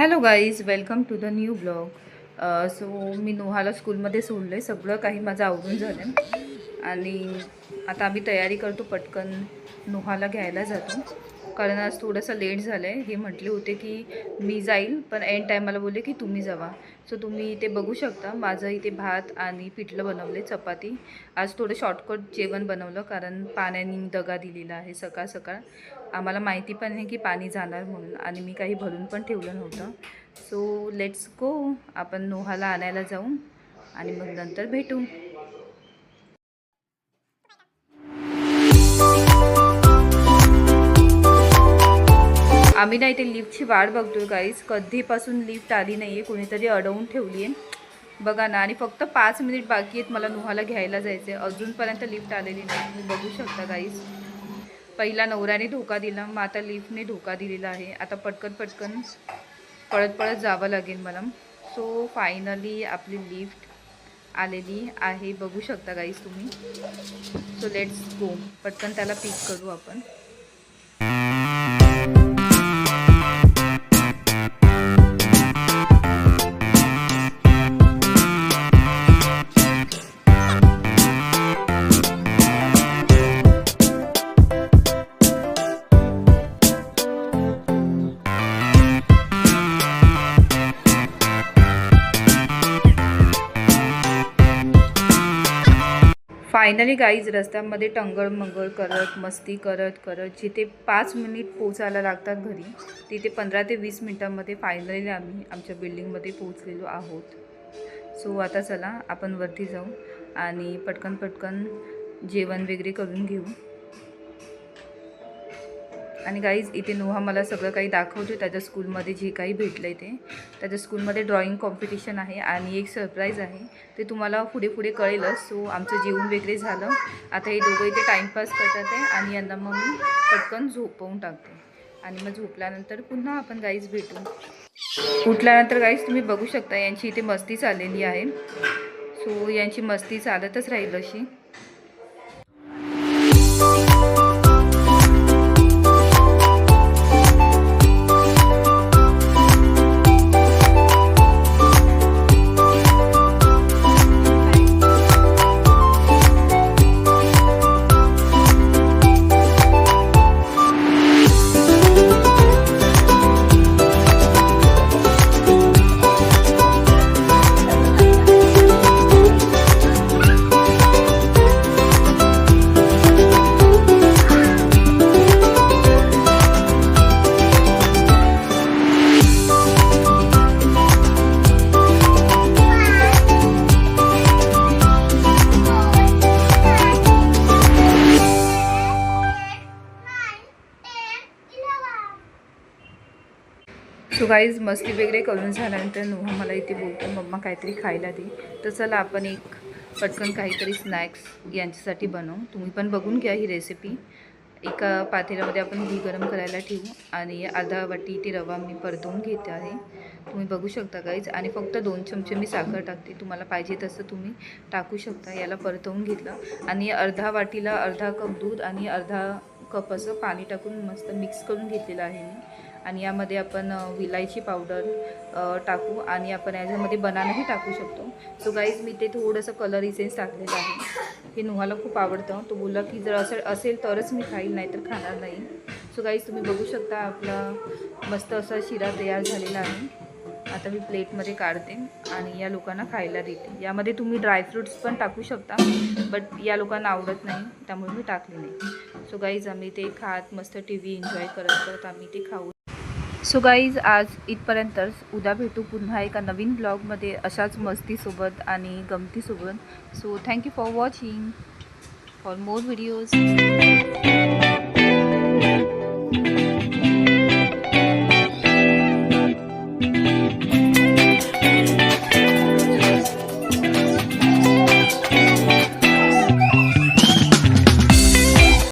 Hello guys welcome to the new blog so मी नोहाला स्कूलमध्ये सोडलं आहे सगळं काही माझं आवडून झालं आणि आता आम्ही तयारी करतो पटकन नोहाला घ्यायला जातो. कारण आज थोडंसं लेट झालं आहे हे म्हटले होते की मी जाईल पण एंड टायमाला बोलले की तुम्ही जावा. सो तुम्ही इथे बघू शकता. माझं इथे भात आणि पिठलं बनवले चपाती. आज थोडं शॉर्टकट जेवण बनवलं कारण पाण्याने दगा दिलेला आहे सकाळ सकाळ. आम्हाला माहिती पण आहे की पाणी जाणार म्हणून आणि मी काही भरून पण ठेवलं नव्हतं. सो लेट्स गो आपण नोहाला आणायला जाऊ आणि मग नंतर भेटू. आम्ही ना इथे लिफ्टची वाट बघतोय गाईज कधीपासून लिफ्ट आली नाही आहे कोणीतरी अडवून ठेवली आहे बघा ना आणि फक्त पाच मिनिट बाकी आहेत मला नुहाला घ्यायला जायचं आहे अजूनपर्यंत लिफ्ट आलेली नाही. तुम्ही बघू शकता गाईज पहिला नवऱ्याने धोका दिला मग आता लिफ्टने धोका दिलेला आहे. आता पटकन पटकन पळत पळत जावं लागेल मला. सो फायनली आपली लिफ्ट आलेली आहे. बघू शकता गाईज तुम्ही. सो लेट्स गो पटकन त्याला पिक करू आपण. फायनली गाईज रस्त्यामध्ये टंगळ मंगळ करत मस्ती करत करत जिथे पाच मिनिट पोचायला लागतात घरी तिथे पंधरा ते वीस मिनटामध्ये फायनली आम्ही आमच्या बिल्डिंगमध्ये पोचलेलो आहोत. सो आता चला आपण वरती जाऊ आणि पटकन पटकन जेवण वगैरे करून घेऊ. आणि गाईज इथे नोहा मला सगळं काही दाखवतो त्याच्या स्कूलमध्ये जे काही भेटलं आहे ते. त्याच्या स्कूलमध्ये ड्रॉइंग कॉम्पिटिशन आहे आणि एक सरप्राईज आहे. ते तुम्हाला पुढे पुढे कळेलच. सो आमचं जेवण वगैरे झालं. आता हे दोघं इथे टाईमपास करतात आहे आणि यांना मग मी पटकन झोपवून टाकते. आणि मग झोपल्यानंतर पुन्हा आपण गाईज भेटू. उठल्यानंतर गाईज तुम्ही बघू शकता यांची इथे मस्ती चाललेली आहे. सो यांची मस्ती चालतच राहील अशी. सो गाईज मस्ती वगैरे करून झाल्यानंतर नोहा मला इथे बोलतो मम्मा काहीतरी खायला दे. तर चला आपण एक पटकन काहीतरी स्नॅक्स यांच्यासाठी बनवू. तुम्ही पण बघून घ्या ही रेसिपी एका पातेल्यामध्ये आपण घी गरम करायला ठेवू आणि अर्धा वाटी इथे रवा मी परतवून घेते आहे. तुम्ही बघू शकता गाईज आणि फक्त दोन चमचे मी साखर टाकते. तुम्हाला पाहिजे तसं तुम्ही टाकू शकता. याला परतवून घेतलं. आणि अर्धा वाटीला अर्धा कप दूध आणि अर्धा कप असं पाणी टाकून मस्त मिक्स करून घेतलेलं आहे मी. आणि यामध्ये आपण विलायची पावडर टाकू आणि आपण याच्यामध्ये बनानाही टाकू शकतो. सो गाईज मी ते थोडंसं कलर इसेन्स टाकलेलं आहे. हे नुहाला खूप आवडतं. तो बोलला की जर असं असेल तरच मी खाईल नाही तर खाणार नाही. सो गाईज तुम्ही बघू शकता आपला मस्त असा शिरा तयार झालेला आहे. आता मी प्लेटमध्ये काढते आणि या लोकांना खायला देते. यामध्ये तुम्ही ड्रायफ्रूट्स पण टाकू शकता बट या लोकांना आवडत नाही त्यामुळे मी टाकले नाही. सो गाईज आम्ही ते खात मस्त टी व्ही एन्जॉय करत करत आम्ही ते खाऊ. सो गाईज आज इथपर्यंतच उद्या भेटू पुन्हा एका नवीन ब्लॉगमध्ये अशाच मस्तीसोबत आणि गमतीसोबत. So thank you for watching for more videos